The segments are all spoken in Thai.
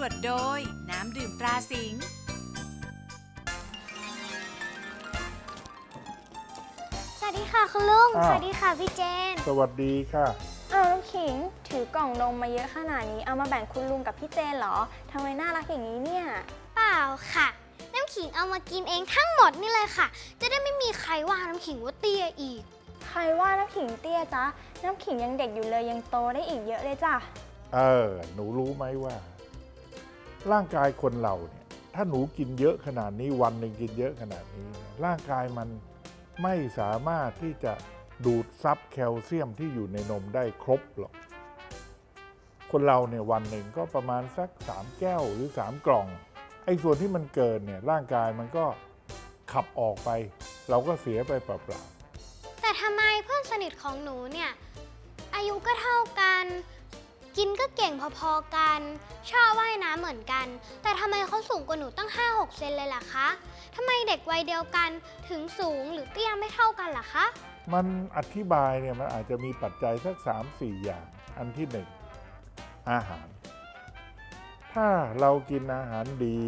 โดย น้ำดื่มตราสิงห์สวัสดีค่ะคุณลุง อ้าว สวัสดีค่ะพี่เจน สวัสดีค่ะ เอาน้ำขิง ถือกล่องนมมาเยอะขนาดนี้ เอามาแบ่งคุณลุงกับพี่เจนเหรอ ทำไมน่ารักอย่างนี้เนี่ย เปล่าค่ะ น้ำขิงเอามากินเองทั้งหมดนี่เลยค่ะ จะได้ไม่มีใครว่าน้ำขิงว่าเตี้ยอีก ใครว่าน้ำขิงเตี้ยจ๊ะ น้ำขิงยังเด็กอยู่เลยยังโตได้อีกเยอะเลยจ้ะ เออ หนูรู้ไหมว่า ร่างกายคนเราเนี่ยถ้าหนูกินเยอะขนาดนี้วันหนึ่งกินเยอะขนาดนี้ ร่างกายมันไม่สามารถที่จะดูดซับแคลเซียมที่อยู่ในนมได้ครบหรอก คนเราเนี่ยวันหนึ่งก็ประมาณสักสามแก้วหรือสามกล่อง ไอ้ส่วนที่มันเกินเนี่ยร่างกายมันก็ขับออกไป เราก็เสียไปเปล่าๆแต่ทำไมเพื่อนสนิทของหนูเนี่ยอายุก็เท่ากัน กินก็เก่งพอๆกัน ชอบว่ายน้ำเหมือนกัน แต่ทำไมเขาสูงกว่าหนูตั้ง 5-6 เซนเลยล่ะคะทำไมเด็กวัยเดียวกันถึงสูงหรือเตี้ยไม่เท่ากันล่ะคะ มันอธิบายเนี่ยมันอาจจะมีปัจจัยสักสามสี่อย่าง อันที่หนึ่งอาหาร ถ้าเรากินอาหารดี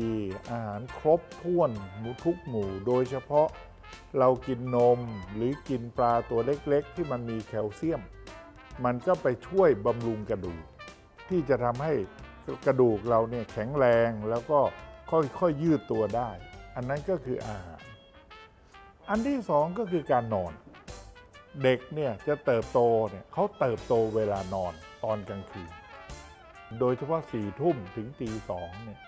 อาหารครบถ้วนหมูทุกหมู่ โดยเฉพาะเรากินนมหรือกินปลาตัวเล็กๆ ที่มันมีแคลเซียม มันก็ไปช่วยบำรุงกระดูก ที่จะทำให้กระดูกเราเนี่ยแข็งแรงแล้วก็ค่อยๆยืดตัวได้ อันนั้นก็คืออาหาร อันที่สองก็คือการนอน เด็กเนี่ยจะเติบโตเนี่ยเขาเติบโตเวลานอนตอนกลางคืน โดยเฉพาะสี่ทุ่มถึงตีสองเนี่ย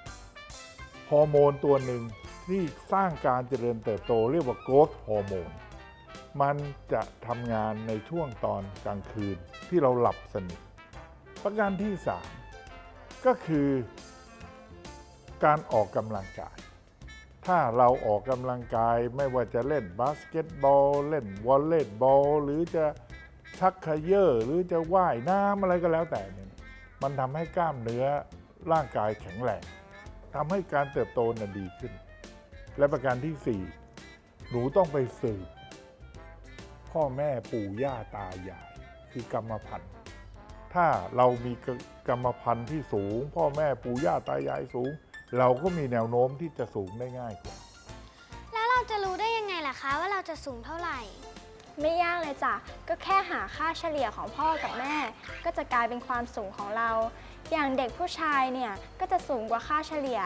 ฮอร์โมนตัวหนึ่งที่สร้างการเจริญเติบโตเรียกว่าโกรทฮอร์โมน มันจะทำงานในช่วงตอนกลางคืนที่เราหลับสนิท ประการที่สามก็คือการออกกำลังกาย ถ้าเราออกกำลังกายไม่ว่าจะเล่นบาสเกตบอล เล่นวอลเลย์บอล หรือจะชักเขยอหรือจะว่ายน้ำอะไรก็แล้วแต่เนี่ยมันทำให้กล้ามเนื้อร่างกายแข็งแรงทำให้การเติบโตน่ะดีขึ้น และประการที่สี่หนูต้องไปสืบพ่อแม่ปู่ย่าตายายคือกรรมพันธุ์ ถ้าเรามีกรรมพันธุ์ที่สูง พ่อแม่ปู่ย่าตายายสูง เราก็มีแนวโน้มที่จะสูงได้ง่ายกว่า แล้วเราจะรู้ได้ยังไงล่ะคะ ว่าเราจะสูงเท่าไหร่ ไม่ยากเลยจ้ะ ก็แค่หาค่าเฉลี่ยของพ่อกับแม่ ก็จะกลายเป็นความสูงของเรา อย่างเด็กผู้ชายเนี่ยก็จะสูงกว่าค่าเฉลี่ย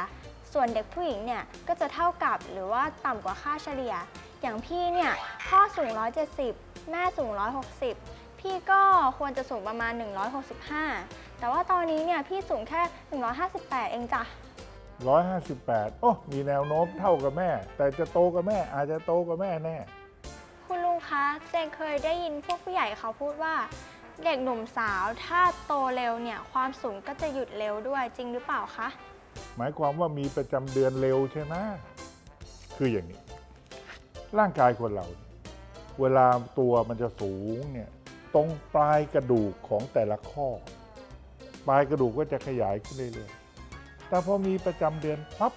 ส่วนเด็กผู้หญิงเนี่ยก็จะเท่ากับหรือว่าต่ำกว่าค่าเฉลี่ย อย่างพี่เนี่ยพ่อสูง 170 แม่สูง 160 พี่ก็ควรจะสูงประมาณ 165 แต่ว่าตอนนี้เนี่ยพี่สูงแค่ 158 เองจ้ะ 158 โอ้มีแนวโน้มเท่ากับแม่ แต่จะโตกับแม่ อาจจะโตกับแม่แน่ คุณลุงคะเจนเคยได้ยินพวกผู้ใหญ่เขาพูดว่า เด็กหนุ่มสาวถ้าโตเร็วเนี่ยความสูงก็จะหยุดเร็วด้วยจริงหรือเปล่าคะ หมายความว่ามีประจำเดือนเร็วใช่ไหมคืออย่างนี้ ร่างกายคนเราเนี่ยเวลาตัวมันจะสูงเนี่ย ตรงปลายกระดูกของแต่ละข้อ ปลายกระดูกก็จะขยายขึ้นเรื่อยๆ แต่พอมีประจำเดือนปั๊บ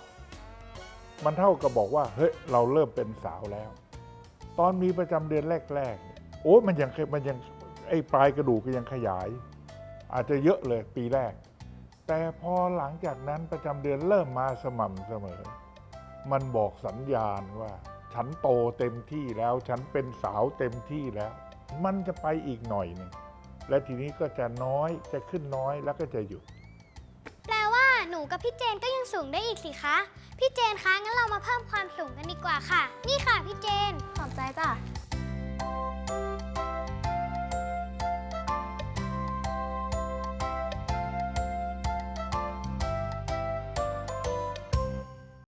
มันเท่ากับบอกว่าเฮ้ยเราเริ่มเป็นสาวแล้ว ตอนมีประจำเดือนแรกๆเนี่ยโอ้มันยังมันยังไอ้ปลายกระดูกก็ยังขยาย อาจจะเยอะเลยปีแรก แต่พอหลังจากนั้นประจำเดือนเริ่มมาสม่ำเสมอ มันบอกสัญญาณว่า ฉันโตเต็มที่แล้ว ฉันเป็นสาวเต็มที่แล้ว มันจะไปอีกหน่อยหนึ่งและทีนี้ก็จะน้อยจะขึ้นน้อยแล้วก็จะหยุด แปลว่าหนูกับพี่เจนก็ยังสูงได้อีกสิคะ พี่เจนคะงั้นเรามาเพิ่มความสูงกันดีกว่าค่ะ นี่ค่ะพี่เจนขอบใจจ้ะ